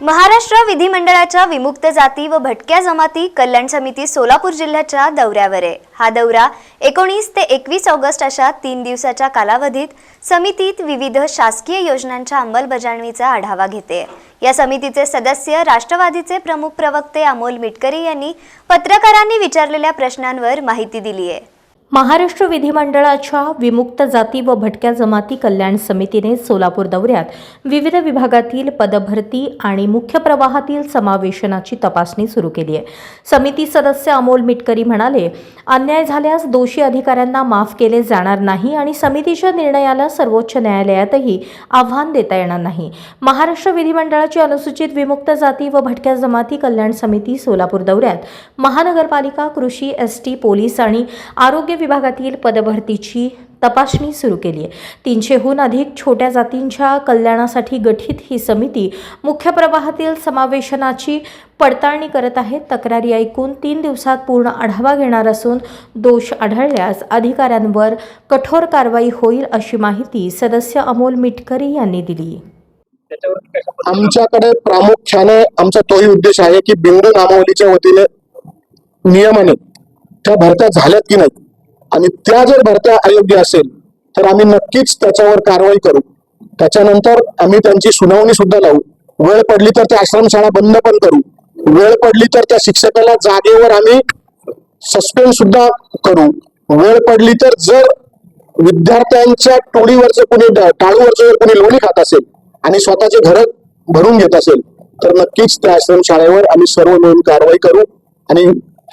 महाराष्ट्र विधिमंडळाच्या विमुक्त जाती व भटक्या जमाती कल्याण समिती सोलापूर जिल्ह्याच्या दौऱ्यावर. आहे हा दौरा एकोणीस ते एकवीस ऑगस्ट अशा तीन दिवसाच्या कालावधीत समितीत विविध शासकीय योजनांच्या अंमलबजावणीचा आढावा घेते. या समितीचे सदस्य राष्ट्रवादीचे प्रमुख प्रवक्ते अमोल मिटकरी यांनी पत्रकारांनी विचारलेल्या प्रश्नांवर माहिती दिली आहे महाराष्ट्र विधिमंडळाच्या विमुक्त जाती व भटक्या जमाती कल्याण समितीने सोलापूर दौऱ्यात विविध विभागातील पदभरती आणि मुख्य प्रवाहातील समावेशनाची तपासणी सुरू केली आहे. समिती सदस्य अमोल मिटकरी म्हणाले अन्याय झाल्यास दोषी अधिकाऱ्यांना माफ केले जाणार नाही आणि समितीच्या निर्णयाला सर्वोच्च न्यायालयातही आव्हान देता येणार नाही. महाराष्ट्र विधिमंडळाची अनुसूचित विमुक्त जाती व भटक्या जमाती कल्याण समिती सोलापूर दौऱ्यात महानगरपालिका कृषी एस टी पोलीस आणि आरोग्य विभागातील पदभरतीची तपासणी सुरू केली आहे. तीनशेहून अधिक छोट्या जातींच्या कल्याणासाठी गठीत ही समिती मुख्य प्रवाहातील समावेशनाची पडताळणी करत आहे. तक्रारी ऐकून तीन दिवसात पूर्ण आढावा घेणार असून दोष आढळल्यास अधिकाऱ्यांवर कठोर कारवाई होईल अशी माहिती सदस्य अमोल मिटकरी यांनी दिली. आमच्याकडे प्रामुख्याने आमचा तोही उद्देश आहे की बिंदू नामावलीच्या वतीने नियमाने त्या भरत्या झाल्यात की नाही आणि त्या जर भरत्या अयोग्य असेल तर आम्ही नक्कीच त्याच्यावर कारवाई करू. त्याच्यानंतर आम्ही त्यांची सुनावणी सुद्धा लावू. वेळ पडली तर त्या आश्रमशाळा बंद पण करू. वेळ पडली तर त्या शिक्षकाला जागेवर आम्ही सस्पेंड सुद्धा करू. वेळ पडली तर जर विद्यार्थ्यांच्या टोळीवरचं कुणी टाळूवरचं जर कोणी लोणी खात असेल आणि स्वतःचे घर भरून घेत असेल तर नक्कीच त्या आश्रम शाळेवर आम्ही सर्व मिळून कारवाई करू. आणि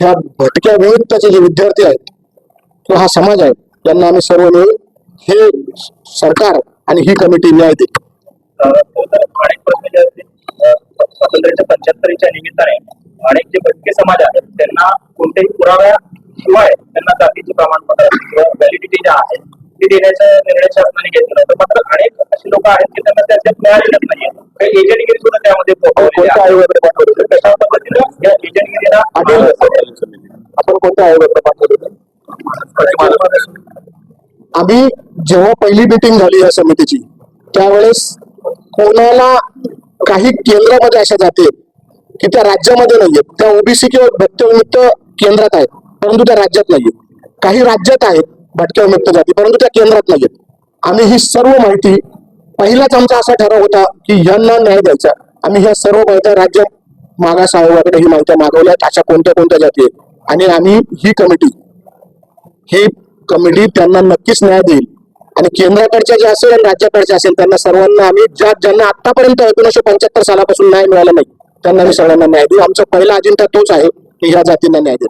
ह्या भटक्या विमुक्ताचे जे विद्यार्थी आहेत किंवा हा समाज आहे. त्यांना आम्ही सर्व मिळून हे सरकार आणि ही कमिटी न्याय अ, स्वातंत्र्याच्या पंच्याहत्तरीच्या निमित्ताने अनेक जे भटके समाज आहेत त्यांना कोणत्याही पुराव्याशिवाय त्यांना जातीचे प्रमाणपत्र किंवा व्हॅलिडिटी ज्या आहेत ती देण्याचा निर्णय शासनाने घेतला होता. मात्र अनेक अशी लोक आहेत की त्यांना त्याच्यात मिळालेलंच नाहीये. काही एजंटगिरी सुद्धा त्यामध्ये आहे. कशा पद्धतीनं या एजंटगिरीला आपण कोणत्या आयोगाकडे पाठवलं आम्ही जेव्हा पहिली मिटिंग झाली या समितीची त्यावेळेस कोणाला काही केंद्रामध्ये अशा जाते आहेत की त्या राज्यामध्ये नाहीयेत. त्या ओबीसी किंवा भटक्यविमुक्त केंद्रात आहेत परंतु त्या राज्यात नाहीयेत. काही राज्यात आहेत भटक्यविमुक्त जाती परंतु त्या केंद्रात नाहीयेत. आम्ही ही सर्व माहिती पहिलाच आमचा असा ठराव होता की यांना न्याय द्यायचा. आम्ही ह्या सर्व माहिती राज्य मागास आयोगाकडे ही माहिती मागवल्यात अशा कोणत्या कोणत्या जाती आहेत. आणि आम्ही ही कमिटी ही कमिटी त्यांना नक्कीच न्याय देईल. आणि केंद्राकडच्या जे असेल आणि राज्याकडच्या असेल त्यांना सर्वांना आम्ही ज्या ज्यांना आतापर्यंत एकोणीशे पंच्याहत्तर सालापासून न्याय मिळाला नाही त्यांना मी सर्वांना न्याय देऊ. आमचा पहिला अजिंठा तोच आहे की ह्या जातींना न्याय देऊ